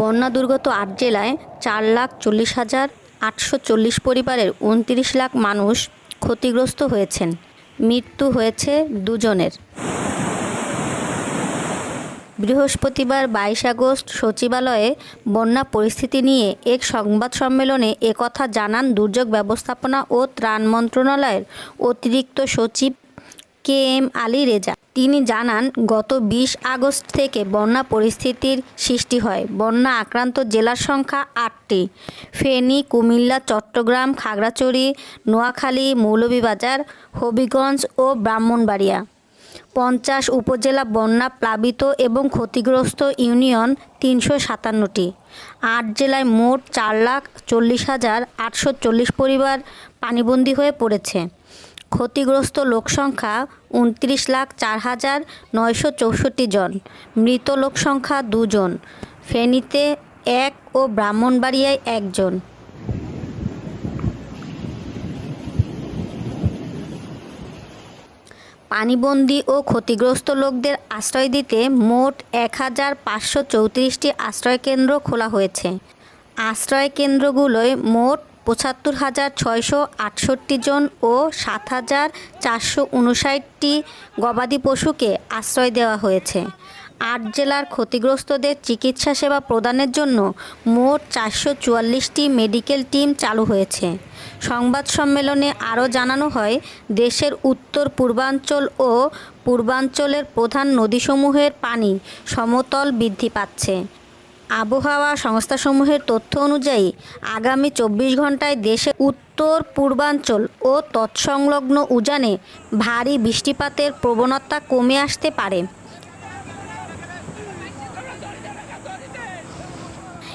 বন্যা দুর্গত আট জেলায় চার লাখ চল্লিশ হাজার আটশো চল্লিশ পরিবারের উনত্রিশ লাখ মানুষ ক্ষতিগ্রস্ত হয়েছেন। মৃত্যু হয়েছে দুজনের। বৃহস্পতিবার বাইশ আগস্ট সচিবালয়ে বন্যা পরিস্থিতি নিয়ে এক সংবাদ সম্মেলনে একথা জানান দুর্যোগ ব্যবস্থাপনা ও ত্রাণ মন্ত্রণালয়ের অতিরিক্ত সচিব কে এম আলী রেজা। তিনি জানান, গত বিশ আগস্ট থেকে বন্যা পরিস্থিতির সৃষ্টি হয়। বন্যা আক্রান্ত জেলার সংখ্যা আটটি। ফেনী, কুমিল্লা, চট্টগ্রাম, খাগড়াছড়ি, নোয়াখালী, মৌলভীবাজার, হবিগঞ্জ ও ব্রাহ্মণবাড়িয়া। পঞ্চাশ উপজেলা বন্যা প্লাবিত এবং ক্ষতিগ্রস্ত ইউনিয়ন তিনশো সাতান্নটি। আট জেলায় মোট চার লাখ চল্লিশ হাজার আটশো চল্লিশ পরিবার পানিবন্দী হয়ে পড়েছে। ক্ষতিগ্রস্ত লোকসংখ্যা উনত্রিশ লাখ চার হাজার নয়শো চৌষট্টি জন, মৃত লোকসংখ্যা দুজন, ফেনীতে এক ও ব্রাহ্মণবাড়িয়ায় একজন। পানিবন্দী ও ক্ষতিগ্রস্ত লোকদের আশ্রয় দিতে মোট এক হাজার পাঁচশো চৌত্রিশটি আশ্রয়কেন্দ্র খোলা হয়েছে। আশ্রয়কেন্দ্রগুলোয় মোট পঁচাত্তর হাজার ছয়শো আটষট্টি জন ও সাত হাজার চারশো উনষাটটি গবাদি পশুকে আশ্রয় দেওয়া হয়েছে। আট জেলার ক্ষতিগ্রস্তদের চিকিৎসা সেবা প্রদানের জন্য মোট চারশো চুয়াল্লিশটি মেডিকেল টিম চালু হয়েছে। সংবাদ সম্মেলনে আরও জানানো হয়, দেশের উত্তর, পূর্বাঞ্চল ও পূর্বাঞ্চলের প্রধান নদীসমূহের পানি সমতল বৃদ্ধি পাচ্ছে। আবহাওয়া সংস্থাসমূহের তথ্য অনুযায়ী, আগামী চব্বিশ ঘন্টায় দেশে উত্তর, পূর্বাঞ্চল ও তৎসংলগ্ন উজানে ভারী বৃষ্টিপাতের প্রবণতা কমে আসতে পারে।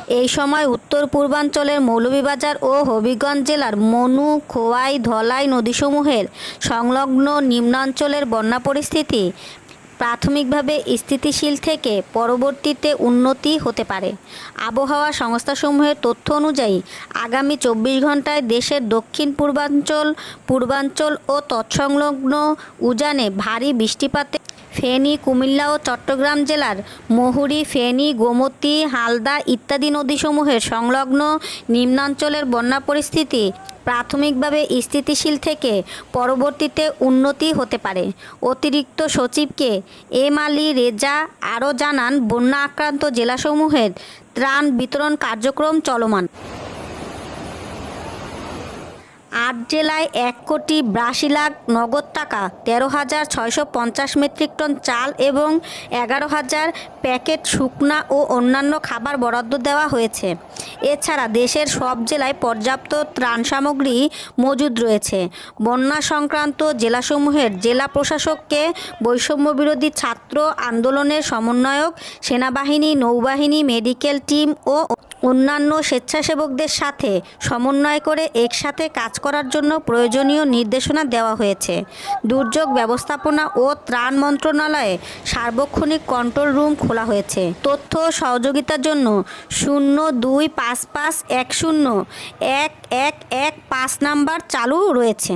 এই সময় উত্তর, পূর্বাঞ্চলের মৌলভীবাজার ও হবিগঞ্জ জেলার মনু, খোয়াই, ধলাই নদীসমূহের সংলগ্ন নিম্নাঞ্চলের বন্যা পরিস্থিতি প্রাথমিকভাবে স্থিতিশীল থেকে পরবর্তীতে উন্নতি হতে পারে। আবহাওয়া সংস্থাসমূহের তথ্য অনুযায়ী, আগামী চব্বিশ ঘন্টায় দেশের দক্ষিণ পূর্বাঞ্চল পূর্বাঞ্চল ও তৎসংলগ্ন উজানে ভারী বৃষ্টিপাতে ফেনী, কুমিল্লা ও চট্টগ্রাম জেলার মহুরী, ফেনী, গোমতী, হালদা ইত্যাদি নদীসমূহের সংলগ্ন নিম্নাঞ্চলের বন্যা পরিস্থিতি প্রাথমিকভাবে স্থিতিশীল থেকে পরবর্তীতে উন্নতি হতে পারে। অতিরিক্ত সচিবকে এম আলী রেজা আরও জানান, বন্যা আক্রান্ত জেলাসমূহের ত্রাণ বিতরণ কার্যক্রম চলমান। আট জেলায় এক কোটি বিরাশি লাখ নগদ টাকা, তেরো হাজার ছয়শো পঞ্চাশ মেট্রিক টন চাল এবং এগারো হাজার প্যাকেট শুকনা ও অন্যান্য খাবার বরাদ্দ দেওয়া হয়েছে। এছাড়া দেশের সব জেলায় পর্যাপ্ত ত্রাণ সামগ্রী মজুদ রয়েছে। বন্যা সংক্রান্ত জেলাসমূহের জেলা প্রশাসককে বৈষম্য বিরোধী ছাত্র আন্দোলনের সমন্বয়ক, সেনাবাহিনী, নৌবাহিনী, মেডিকেল টিম ও অন্যান্য স্বেচ্ছাসেবকদের সাথে সমন্বয় করে একসাথে কাজ করার জন্য প্রয়োজনীয় নির্দেশনা দেওয়া হয়েছে। দুর্যোগ ব্যবস্থাপনা ও ত্রাণ মন্ত্রণালয়ে সার্বক্ষণিক কন্ট্রোল রুম খোলা হয়েছে। তথ্য সহযোগিতার জন্য শূন্য দুই পাঁচ পাঁচ এক শূন্য এক এক এক পাঁচ নাম্বার চালু রয়েছে।